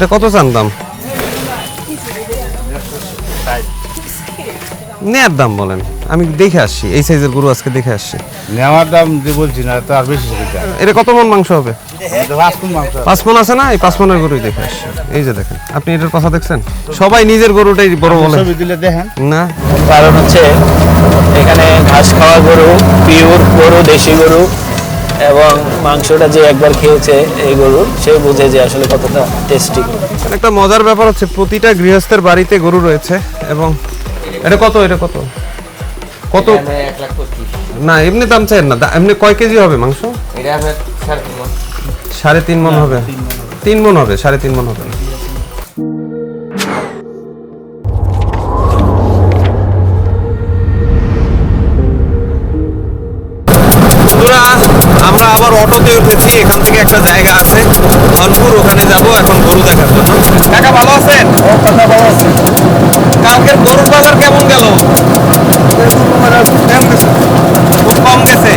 এটা কত চান দাম? নেয়ার দাম বলেন। আমি দেখে আসছি এই সাইজের গরু আজকে দেখে আসছি। নেওয়ার দাম যে বলছি না তো আর বেশি এটা কত মন মাংস হবে? পাঁচ কোন মাংস পাঁচ মন আছে না? এই পাঁচ মনের গরুই দেখে আসছি। এই যে দেখেন আপনি এটার কথা দেখছেন? সবাই নিজের গরুটাই বড় বলে। দিলে দেখেন। না? কারণ হচ্ছে এখানে ঘাস খাওয়া গরু পিওর গরু দেশি গরু। এবং মাংসটা যে একবার খেয়েছে এই গরুর সে বুঝে যে আসলে কতটা টেস্টি একটা মজার ব্যাপার হচ্ছে প্রতিটা গৃহস্থের বাড়িতে গরু রয়েছে এবং এটা কত এটা কত? কত? না এমনি দাম চাই না এমনি কয় কেজি হবে মাংস? সাড়ে তিন মন। হবে? তিন মন হবে। সাড়ে তিন মন হবে। আবার অটোতে উঠেছি এখান থেকে একটা জায়গা আছে ধনপুর ওখানে যাব এখন গরু দেখার জন্য। কাকা ভালো আছেন? কালকের গরুর বাজার কেমন গেল? খুব কম গেছে।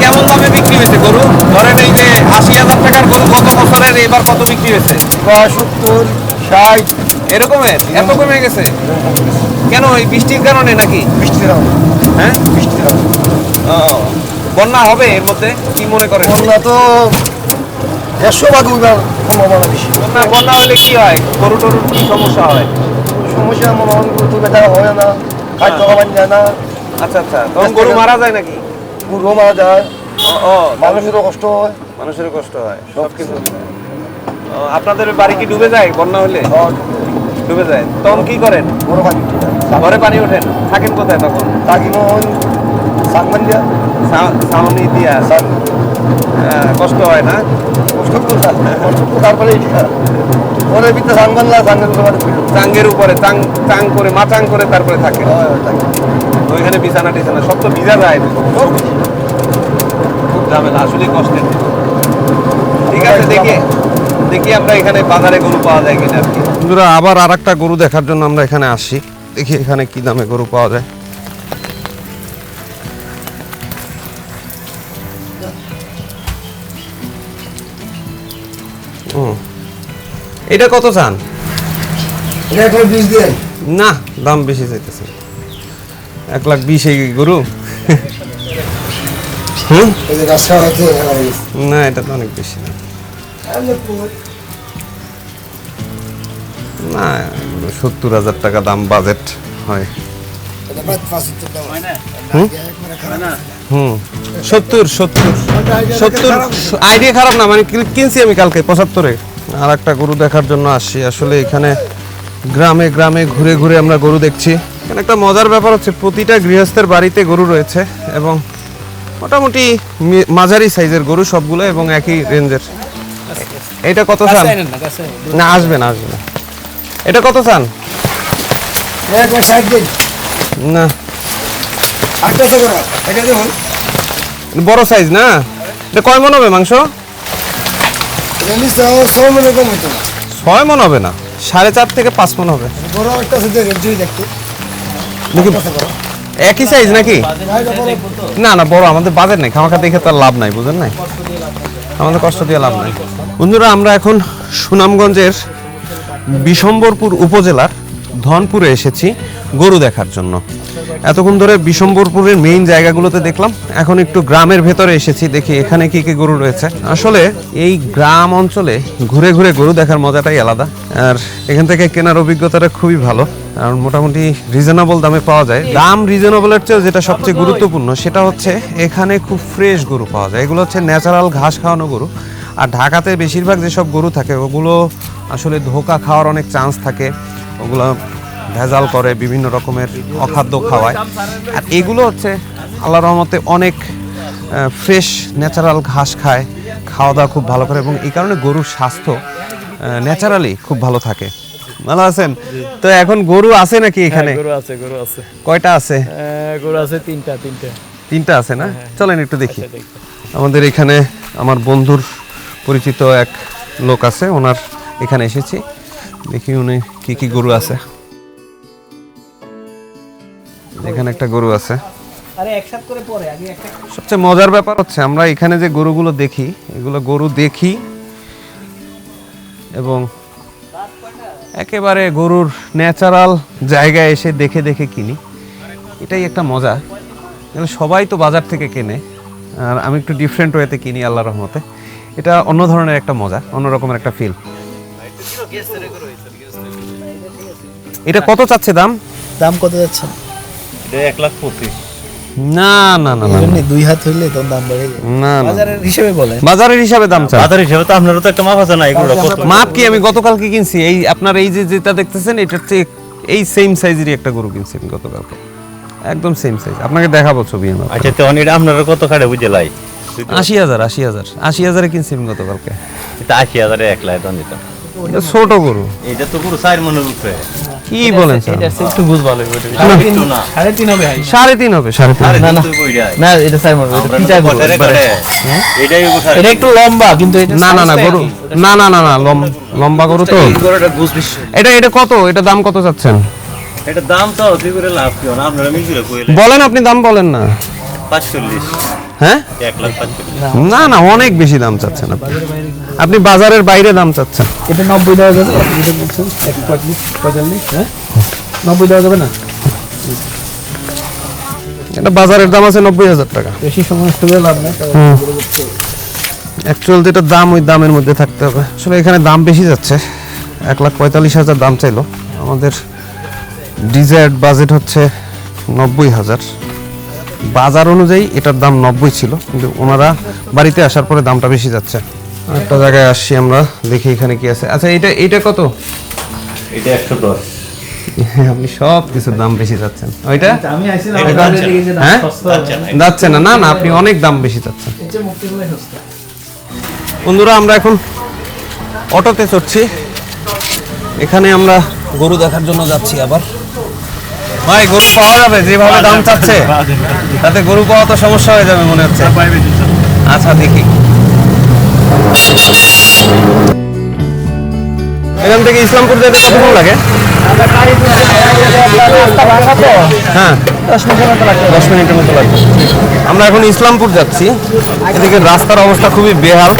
কেমন দামে বিক্রি হয়েছে গরু? ধরেন এই যে আশি হাজার টাকার গরু গত বছরের এবার কত বিক্রি হয়েছে? সত্তর ষাট। এরকমের? এত কমে গেছে? কেন এই বৃষ্টির কারণে নাকি? বৃষ্টি দাম হ্যাঁ? বৃষ্টি দাম ও, বন্যা হবে এর মধ্যে কি মনে করেন? বন্যা তো দেড়শো ভাগ উইবার সম্ভাবনা বেশি। বন্যা বন্যা হলে কি হয়? গরু টরুর কি সমস্যা হয়? সমস্যা মনে হয় গরু বেচা হয় না খাদ্য খাবার যায় না। আচ্ছা আচ্ছা তখন গরু মারা যায় নাকি? গরু মারা যায়। ও, মানুষেরও কষ্ট হয়। মানুষের কষ্ট হয় সব কিছু। আপনাদের বাড়ি কি ডুবে যায় বন্যা হলে? ডুবে যায়। তখন কি করেন? বড় পানি ঘরে পানি ওঠেন থাকেন কোথায় তখন? তাকি মন সাংমান দিয়া সা- দিয়া সাং কষ্ট হয় না? কষ্ট তারপরে এটা। পরে বিদ্যা সাংমান না চাঙ্গের উপরে। চাং চাং করে মাচাং করে তারপরে থাকে। ওইখানে বিছানা টিছানা সব তো ভিজা যায় খুব ঝামেলা আসলে কষ্টের। ঠিক আছে দেখি। দেখি আমরা এখানে বাজারে গরু পাওয়া যায় কিনা বন্ধুরা আবার আর একটা গরু দেখার জন্য আমরা এখানে আসি। দেখি এখানে কি দামে গরু পাওয়া যায়। এটা কত চান? না দাম বেশি চাইতেছে। এক লাখ বিশ এই গরু? না এটা তো অনেক বেশি না। না সত্তর হাজার টাকা দাম বাজেট হয়। হুম? সত্তর সত্তর সত্তর আইডিয়া খারাপ না মানে কিন- কিনছি আমি কালকে পঁচাত্তরে। আর একটা গরু দেখার জন্য আসছি। আসলে এখানে গ্রামে গ্রামে ঘুরে ঘুরে আমরা গরু দেখছি। এখানে একটা মজার ব্যাপার হচ্ছে প্রতিটা গৃহস্থের বাড়িতে গরু রয়েছে এবং মোটামুটি মাঝারি সাইজের গরু সবগুলো এবং একই রেঞ্জের। এটা কত চান? না আসবে না আসবে না। এটা কত চান? না। বড় সাইজ না? এটা কয় মন হবে মাংস? আমার মনে কম হইতো না। ছয় মন হবে না? সাড়ে চার থেকে পাঁচ মন হবে। বড় একটা আছে দেখেন যদি দেখতে। দেখি একই সাইজ নাকি? না না বড় আমাদের বাজার নেই। খামাখা দেখে তো আর লাভ নাই বুঝেন নাই? আমাদের কষ্ট দিয়ে লাভ নাই। বন্ধুরা আমরা এখন সুনামগঞ্জের বিশম্বরপুর উপজেলার ধনপুরে এসেছি গরু দেখার জন্য। এতক্ষণ ধরে বিশম্বরপুরের মেইন জায়গাগুলোতে দেখলাম। এখন একটু গ্রামের ভেতরে এসেছি, দেখি এখানে কি কি গরু রয়েছে। আসলে এই গ্রাম অঞ্চলে ঘুরে ঘুরে গরু দেখার মজাটাই আলাদা। আর এখান থেকে কেনার অভিজ্ঞতাটা খুবই ভালো। আর মোটামুটি রিজনেবল দামে পাওয়া যায়। দাম রিজনেবলের চেয়ে যেটা সবচেয়ে গুরুত্বপূর্ণ, সেটা হচ্ছে এখানে খুব ফ্রেশ গরু পাওয়া যায়। এগুলো হচ্ছে ন্যাচারাল ঘাস খাওয়ানো গরু। আর ঢাকাতে বেশিরভাগ যেসব গরু থাকে, ওগুলো আসলে ধোকা খাওয়ার অনেক চান্স থাকে। ওগুলো ভেজাল করে বিভিন্ন রকমের অখাদ্য খাওয়ায়। আর এগুলো হচ্ছে আল্লাহ রহমতে অনেক ফ্রেশ ন্যাচারাল ঘাস খায় খাওয়া দাওয়া খুব ভালো করে এবং এই কারণে গরুর স্বাস্থ্য ন্যাচারালি খুব ভালো থাকে। ভালো আছেন? তো এখন গরু আছে নাকি এখানে? গরু আছে গরু আছে। কয়টা আছে? গরু আছে তিনটা তিনটা। তিনটা আছে না? চলেন একটু দেখি। আমাদের এখানে আমার বন্ধুর পরিচিত এক লোক আছে ওনার এখানে এসেছি। দেখি উনি কি কি গরু আছে। এখানে একটা গরু আছে। আরে একসাথ করে পরে সবচেয়ে মজার ব্যাপার হচ্ছে আমরা এখানে যে গরুগুলো দেখি এগুলো গরু দেখি এবং একেবারে গরুর ন্যাচারাল জায়গায় এসে দেখে দেখে কিনি। এটাই একটা মজা। সবাই তো বাজার থেকে কেনে আর আমি একটু ডিফারেন্ট ওয়েতে কিনি আল্লাহ রহমতে। এটা অন্য ধরনের একটা মজা অন্য রকমের একটা ফিল এটা কত চাচ্ছে দাম? দাম কত যাচ্ছে? এক লাখ পঁচিশ। না না না না দুই হাত হইলে তোর দাম বেড়ে। না না বাজারের হিসেবে বলে। বাজারের হিসাবে দাম চা বাজার হিসেবে তো আপনারও তো একটা মাপ আছে না এগুলো কত? মাপ কি আমি গতকালকে কিনছি? এই আপনার এই যে যেটা দেখতেছেন এটার চেয়ে এই সেম সাইজেরই একটা গরু কিনছি আমি গতকালকে। একদম সেম সাইজ আপনাকে দেখাবো ছবি আমার আচ্ছা তো এটা আপনারা কত খাটে বুঝে লাই? আশি হাজার আশি হাজার। আশি হাজারে কিনছি আমি গতকালকে। এটা আশি হাজারে এক লাখ দাম দিতাম এটা ছোট গরু। এটা তো পুরো চার মনের উপরে। কি বলেন স্যার? একটু বুঝ ভালো না। হবে সাড়ে তিন হবে সাড়ে তিন। আরে না, না। না এটা চার মনে কটারে করে। এটাই এটা একটু লম্বা কিন্তু এটা না না না গরু না না না না লম্বা গরু তো। এটা এটা কত? এটা দাম কত চাচ্ছেন? এটা দাম তো তুই করে লাভ না আপনারা মিল করে কইলে বলেন আপনি দাম বলেন না। হ্যাঁ? না না অনেক বেশি দাম চাচ্ছেন আপনি। আপনি বাজারের বাইরে দাম চাচ্ছেন। এটা নব্বই দেওয়া যাবে। হ্যাঁ? নব্বই দেওয়া যাবে না? এটা বাজারের দাম আছে নব্বই হাজার টাকা। বেশি করে লাভ নাই অ্যাকচুয়াল যেটা দাম ওই দামের মধ্যে থাকতে হবে। আসলে এখানে দাম বেশি যাচ্ছে। এক লাখ পঁয়তাল্লিশ হাজার দাম চাইলো। আমাদের ডিজায়ার্ড বাজেট হচ্ছে নব্বই হাজার। বাজার অনুযায়ী এটার দাম নব্বই ছিল কিন্তু ওনারা বাড়িতে আসার পরে দামটা বেশি যাচ্ছে। একটা জায়গায় আসছি আমরা দেখি এখানে কি আছে। আচ্ছা এটা এটা কত? এটা একশো দশ। আপনি সব কিছুর দাম বেশি যাচ্ছেন। ওইটা? হ্যাঁ? না। যাচ্ছে না। না না আপনি অনেক দাম বেশি যাচ্ছেন। এটা মুক্তিগুলো সস্তা। বন্ধুরা আমরা এখন অটোতে চড়ছি। এখানে আমরা গরু দেখার জন্য যাচ্ছি আবার। ভাই গরু পাওয়া যাবে যেভাবে দাম চাচ্ছে। তাতে গরু পাওয়া তো সমস্যা হয়ে যাবে মনে হচ্ছে। আচ্ছা দেখি। এখান থেকে ইসলামপুর যেতে কতক্ষণ লাগে? হ্যাঁ। দশ মিনিটের মতো লাগবে। আমরা এখন ইসলামপুর যাচ্ছি। এদিকে রাস্তার অবস্থা খুবই বেহাল।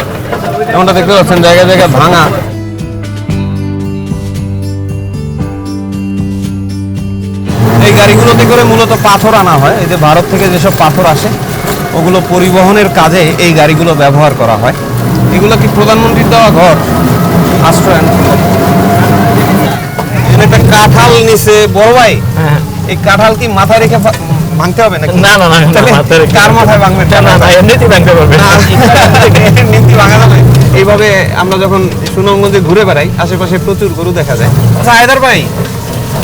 এমনটা দেখতে পাচ্ছেন জায়গায় জায়গায় ভাঙা। গাড়িগুলোতে করে মূলত পাথর আনা হয়। এই যে ভারত থেকে যেসব পাথর আসে ওগুলো পরিবহনের কাজে এই গাড়িগুলো ব্যবহার করা হয়। এগুলো কি প্রধানমন্ত্রীর দেওয়া ঘর? আশ্রয়ন এখানে একটা কাঁঠাল নিছে বড় ভাই? এই কাঁঠাল কি মাথায় রেখে ভাঙতে হবে নাকি? না না কার মাথায় ভাঙবে? না না এমনিতেই ভাঙতে পারবে। নীতি ভাঙা যাবে। এইভাবে আমরা যখন সুনামগঞ্জে ঘুরে বেড়াই আশেপাশে প্রচুর গরু দেখা যায়। আচ্ছা হায়দার ভাই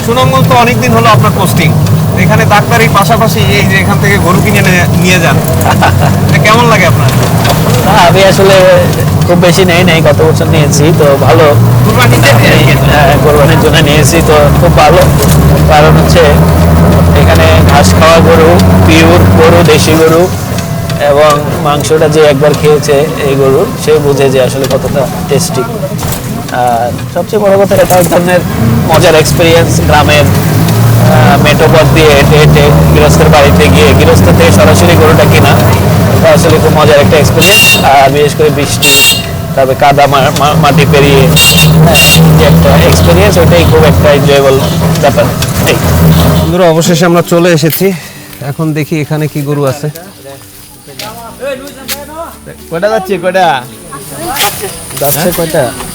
সুনামগঞ্জ তো অনেকদিন হলো আপনার পোস্টিং এখানে ডাক্তারির পাশাপাশি এই যে এখান থেকে গরু কিনে নিয়ে যান। কেমন লাগে আপনার? না, আমি আসলে খুব বেশি নেই নাই গত বছর নিয়েছি তো ভালো। কুরবানিতে হ্যাঁ, কোরবানির জন্য নিয়েছি তো খুব ভালো। কারণ হচ্ছে এখানে ঘাস খাওয়া গরু পিওর গরু দেশি গরু এবং মাংসটা যে একবার খেয়েছে এই গরুর সে বুঝে যে আসলে কতটা টেস্টি সবচেয়ে বড় কথা এটা এক ধরনের মজার এক্সপিরিয়েন্স গ্রামের মেট্রো পথ দিয়ে হেঁটে হেঁটে গৃহস্থের বাড়িতে গিয়ে গৃহস্থ থেকে সরাসরি গরুটা কেনা এটা আসলে খুব মজার একটা এক্সপিরিয়েন্স আর বিশেষ করে বৃষ্টি তারপরে কাদা মাটি পেরিয়ে হ্যাঁ, যে একটা এক্সপিরিয়েন্স ওইটাই খুব একটা এনজয়েবল ব্যাপার। বন্ধুরা অবশেষে আমরা চলে এসেছি। এখন দেখি এখানে কি গরু আছে। কয়টা যাচ্ছে কয়টা? যাচ্ছে দোকানে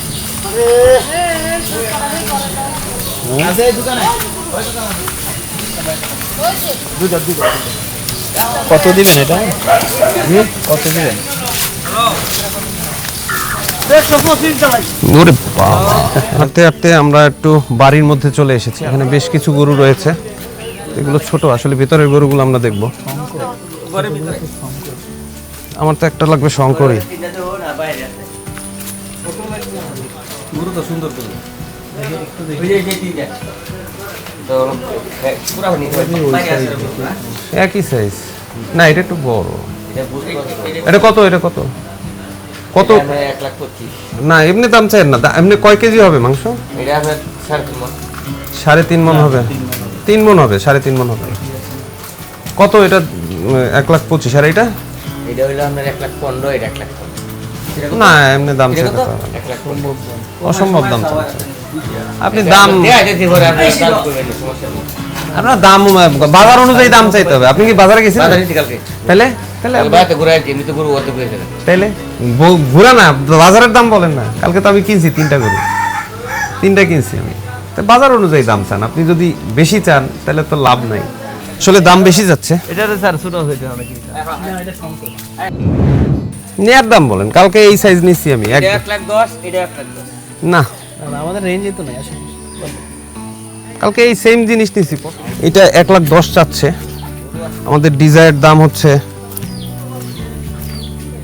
কত দিবেন এটা? কত দিবেন? হাঁটতে হাঁটতে আমরা একটু বাড়ির মধ্যে চলে এসেছি। এখানে বেশ কিছু গরু রয়েছে। এগুলো ছোট, আসলে ভিতরের গরুগুলো আমরা দেখব। আমার তো একটা লাগবে শঙ্করই একই সাইজ না এটা একটু বড়। এটা কত এটা কত? কত? না এমনি দাম চাই না। দা- এমনি কয় কেজি হবে মাংস? সাড়ে তিন মন। হবে। তিন মন হবে। সাড়ে তিন মন হবে। কত এটা এক লাখ পঁচিশ? আর এটা? এটা হইল আপনার এক লাখ পনেরো এটা এক লাখ না এমনি দাম এটা চাই কত না তো। এক লাখ পনেরো অসম্ভব দাম। আপনি দাম আপনার দাম বাজার অনুযায়ী দাম চাইতে হবে। আপনি কি বাজারে গেছেন তাহলে? তাহলে ঘুরে না বাজারের দাম বলেন না। কালকে তো আমি কিনছি তিনটা গরু। তিনটা কিনছি আমি। তো বাজার অনুযায়ী দাম চান। আপনি যদি বেশি চান তাহলে তো লাভ নাই। আসলে দাম বেশি যাচ্ছে। এটা স্যার ছোট কি নেয়ার দাম বলেন কালকে এই সাইজ নিচ্ছি আমি এক লাখ দশ এটা এক লাখ দশ। না। আমাদের রেঞ্জে তো নাই আসলে কালকে এই সেম জিনিস নিচ্ছি এটা এক লাখ দশ চাচ্ছে। আমাদের ডিজায়ার দাম হচ্ছে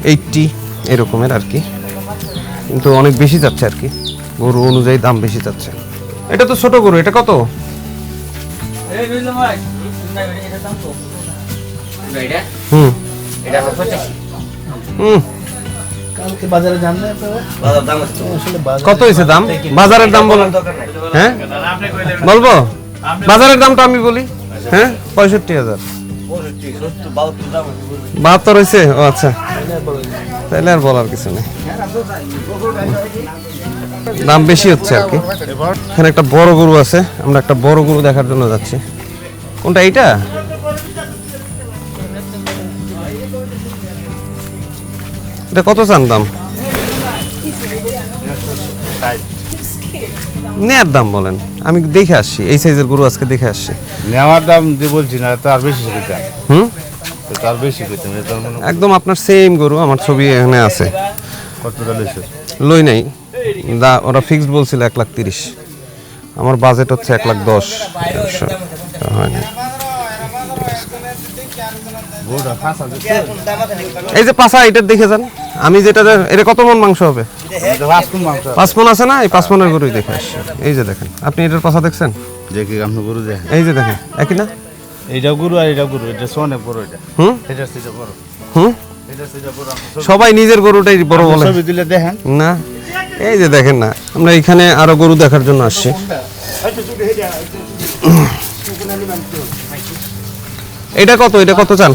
এইটটি এরকমের আর কি। কিন্তু অনেক বেশি যাচ্ছে আর কি। গরু অনুযায়ী দাম বেশি যাচ্ছে এটা তো ছোট গরু এটা কত? এটা হুম। এটা কালকে বাজারে কত হয়েছে দাম? বাজারের দাম বলেন। হ্যাঁ? বলব? বাজারের দামটা আমি বলি। হ্যাঁ? পঁয়ষট্টি হাজার। বাহাত্তর হয়েছে? ও আচ্ছা। তাহলে আর বলার কিছু নেই। দাম বেশি হচ্ছে আর কি। এখানে একটা বড় গরু আছে। আমরা একটা বড় গরু দেখার জন্য যাচ্ছি। কোনটা এইটা? এটা কত চান দাম? নেয়ার দাম বলেন। আমি দেখে আসছি এই সাইজের গরু আজকে দেখে আসছি। নেওয়ার দাম দিয়ে বলছি না তার বেশি হুম? তার বেশি একদম আপনার সেম গরু আমার ছবি এখানে আছে। কতটা লই নাই। দা ওরা ফিক্সড বলছিল এক লাখ তিরিশ। আমার বাজেট হচ্ছে এক লাখ দশ। অবশ্য হয় না। এই যে পাশা এটা দেখে যান। আমি যেটা এটা কত মন মাংস হবে? এটা পাঁচ মন আছে না? এই পাঁচ মনের গরুই দেখে আসছি। এই যে দেখেন আপনি এটার পাশা দেখছেন? দেখি আপনি গরু দেখ এই যে দেখেন একই না? এইটা গরু আর এটা গরু এটা অনেক বড় এটা। হুম? এটা সেটা বড়। হুম? সবাই নিজের গরুটাই বড় বলে। দিলে দেখেন। না এই যে দেখেন না আমরা এখানে আরও গরু দেখার জন্য আসছি। এটা কত? এটা কত চান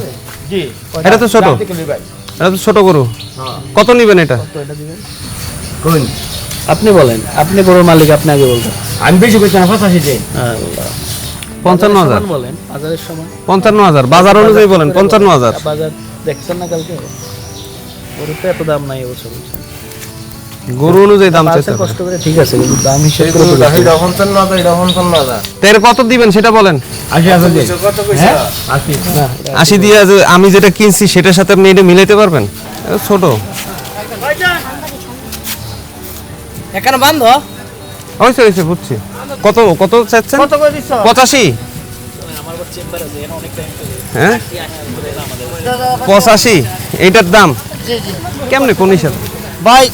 এটা তো ছোট। এটা তো ছোট গরু। কত নিবেন এটা? আপনি বলেন আপনি গরুর মালিক আপনি আগে বলবেন। আমি বেশি করছি না পঁচাশি দিন। পঞ্চান্ন হাজার। বলেন বাজারের সময় পঞ্চান্ন হাজার। বাজার অনুযায়ী বলেন পঞ্চান্ন হাজার। বাজার দেখছেন না কালকে? গরুর তো এত দাম নাই এবছর বুঝছেন? গরু অনুযায়ী দাম কষ্ট করে ঠিক আছে কিন্তু দাম হিসেবে করে এটা পঞ্চান্ন হাজার তার কত দিবেন সেটা বলেন? আশি হাজার দিন না, আশি দিয়ে যে আমি যেটা কিনছি সেটার সাথে আপনি এটা মিলাইতে পারবেন? ছোট। এখানে বান্ধ? হয়েছে হয়েছে বুঝছি। কত কত চাচ্ছেন? পঁচাশি। হ্যাঁ? পঁচাশি। এইটার দাম। কেমনে কোন হিসাবে? ভাই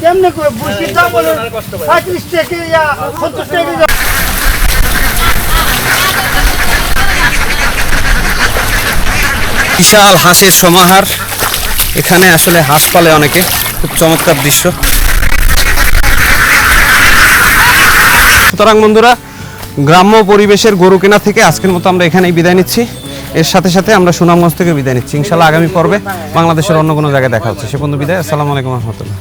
কেমনে করে বুঝির দাম বলে পঁয়ত্রিশ টাকা ইয়া সত্তর টাকা বিশাল হাঁসের সমাহার। এখানে আসলে হাঁস পালে অনেকে। খুব চমৎকার দৃশ্য। সুতরাং বন্ধুরা গ্রাম্য পরিবেশের গরু কেনা থেকে আজকের মতো আমরা এখানেই বিদায় নিচ্ছি। এর সাথে সাথে আমরা সুনামগঞ্জ থেকে বিদায় নিচ্ছি। ইনশাল্লাহ আগামী পর্বে বাংলাদেশের অন্য কোনো জায়গায় দেখা হচ্ছে। সে পর্যন্ত বিদায়। আসসালামু আলাইকুম রহমতুল্লাহ।